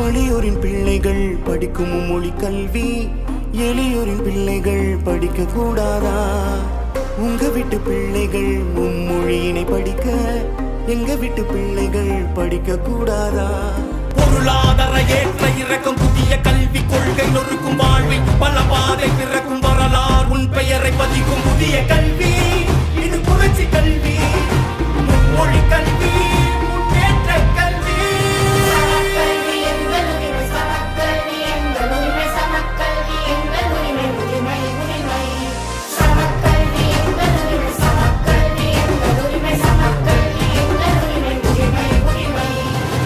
வலியோரின் பிள்ளைகள் படிக்கும் மொழி கல்வி எளியோரின் பிள்ளைகள் படிக்க கூடாதா? உங்க வீட்டு பிள்ளைகள் மும்மொழியினை படிக்க எங்க வீட்டு பிள்ளைகள் படிக்க கூடாதா? பொருளாதார ஏற்ற இறக்கம் புதிய கல்வி கொள்கை நொறுக்கும் வாழ்வை பல